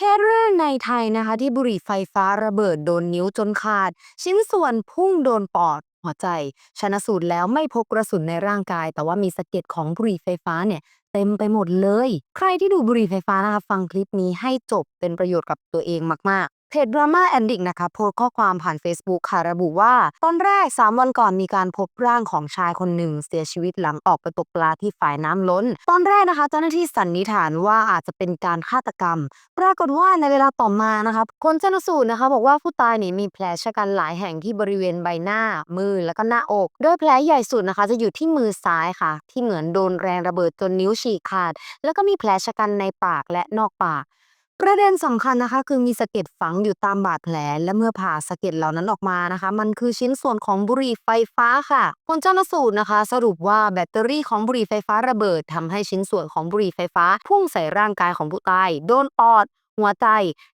แคสเรกในไทยนะคะ ที่บุหรี่ไฟฟ้าระเบิดโดนนิ้วจนขาด ชิ้นส่วนพุ่งโดนปอดหัวใจ ชนะสูตรแล้วไม่พบกระสุนในร่างกาย แต่ว่ามีสะเก็ดของบุหรี่ไฟฟ้าเนี่ยเต็มไปหมดเลย ใครที่ดูบุหรี่ไฟฟ้านะคะ ฟังคลิปนี้ให้จบเป็นประโยชน์กับตัวเองมากๆ เพจ Drama Addict นะคะโพสข้อความผ่าน Facebook ค่ะระบุว่า ตอนแรก 3 วันก่อนมีการพบร่างของชายคนหนึ่ง เสียชีวิตหลังออกไปตกปลาที่ฝ่ายน้ำล้น ตอนแรกนะคะ เจ้าหน้าที่สันนิษฐานว่าอาจจะเป็นการฆาตกรรม ปรากฏว่าในเวลาต่อมานะคะคนชนสูตรนะคะ บอกว่าผู้ตายนี่มีแผลชะกันหลายแห่งที่บริเวณใบหน้า มือแล้วก็หน้าอก โดยแผลใหญ่สุดนะคะ จะอยู่ที่มือซ้ายค่ะ ที่เหมือนโดนแรงระเบิดจนนิ้วฉีกขาด แล้วก็มีแผลชะกันในปากและนอกปาก ประเด็นสำคัญนะคะ คือมีสะเก็ดฝังอยู่ตามบาดแผล และเมื่อผ่าสะเก็ดเหล่านั้นออกมานะคะ มันคือชิ้นส่วนของบุหรี่ไฟฟ้าค่ะผลชันสูตรนะคะ สรุปว่าแบตเตอรี่ของบุหรี่ไฟฟ้าระเบิดทำให้ชิ้นส่วนของบุหรี่ไฟฟ้า พุ่งใส่ร่างกายของผู้ตายโดนปอดหัวใจ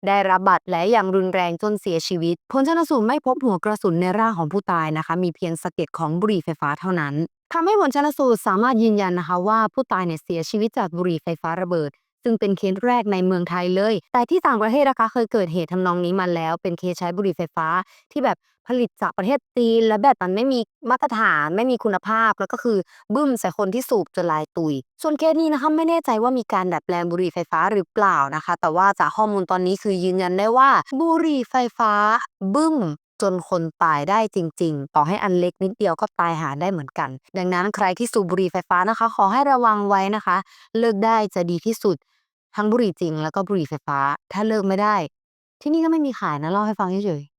ได้รับบาดแผลอย่างรุนแรงจนเสียชีวิต ผลชันสูตรไม่พบหัวกระสุนในร่างของผู้ตายนะคะ มีเพียงสะเก็ดของบุหรี่ไฟฟ้าเท่านั้นทำให้ผลชันสูตรสามารถยืนยันนะคะว่าผู้ตายเนี่ยเสียชีวิตจากบุหรี่ไฟฟ้าระเบิด ซึ่งเป็นเคสแรกในเมืองไทยเลย แต่ที่ต่างประเทศนะคะเคยเกิดเหตุทำนองนี้มาแล้ว เป็นเคสใช้บุหรี่ไฟฟ้าที่แบบผลิตจากประเทศจีนและแบบมันไม่มีมาตรฐานไม่มีคุณภาพ แล้วก็คือบึ้มใส่คนที่สูบจนลายตุย ส่วนเคสนี้นะคะไม่แน่ใจว่ามีการดัดแปลงบุหรี่ไฟฟ้าหรือเปล่านะคะ แต่ว่าจากข้อมูลตอนนี้คือยืนยันได้ว่าบุหรี่ไฟฟ้าบึ้ม จนคนตายได้จริง ๆ ต่อให้อันเล็กนิดเดียวก็ตายหาได้เหมือนกัน ดังนั้นใครที่สูบบุหรี่ไฟฟ้านะคะ ขอให้ระวังไว้นะคะ เลิกได้จะดีที่สุด ทั้งบุหรี่จริง แล้วก็บุหรี่ไฟฟ้า ถ้าเลิกไม่ได้ ที่นี่ก็ไม่มีขายนะเล่าให้ฟังเฉยๆ